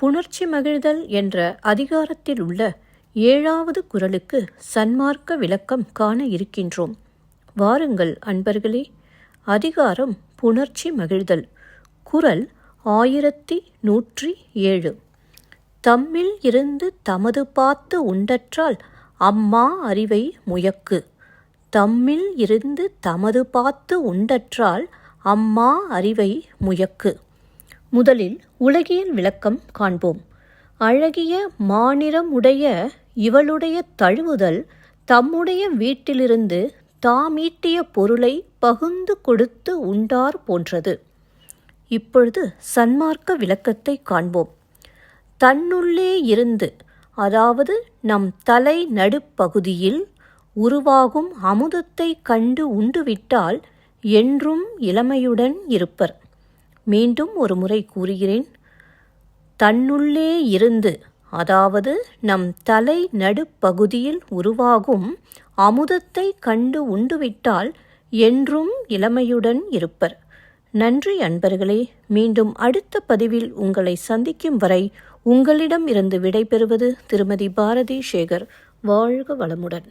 புணர்ச்சி மகிழ்தல் என்ற அதிகாரத்தில் உள்ள ஏழாவது குரலுக்கு சன்மார்க்க விளக்கம் காண இருக்கின்றோம். வாருங்கள் அன்பர்களே அதிகாரம் புணர்ச்சி மகிழ்தல் குரல் ஆயிரத்தி நூற்றி ஏழு. தம்மில் இருந்து தமது பார்த்து உண்டற்றால் அம்மா அறிவை முயக்கு. தம்மில் இருந்து தமது பார்த்து உண்டற்றால் அம்மா அறிவை முயக்கு. முதலில் உலகியல் விளக்கம் காண்போம். அழகிய மாநிறம் உடைய இவளுடைய தழுவுதல் தம்முடைய வீட்டிலிருந்து தாமீட்டிய பொருளை பகுந்து கொடுத்து உண்டார் போன்றது. இப்பொழுது சன்மார்க்க விளக்கத்தை காண்போம். தன்னுள்ளே இருந்து அதாவது நம் தலை நடுப்பகுதியில் உருவாகும் அமுதத்தை கண்டு உண்டுவிட்டால் என்றும் இளமையுடன் இருப்பர். மீண்டும் ஒரு முறை கூறுகிறேன். தன்னுள்ளே இருந்து அதாவது நம் தலை நடுப்பகுதியில் உருவாகும் அமுதத்தை கண்டு உண்டுவிட்டால் என்றும் இளமையுடன் இருப்பர். நன்றி அன்பர்களே மீண்டும் அடுத்த பதிவில் உங்களை சந்திக்கும் வரை உங்களிடம் இருந்து விடைபெறுவது திருமதி பாரதி சேகர். வாழ்க வளமுடன்.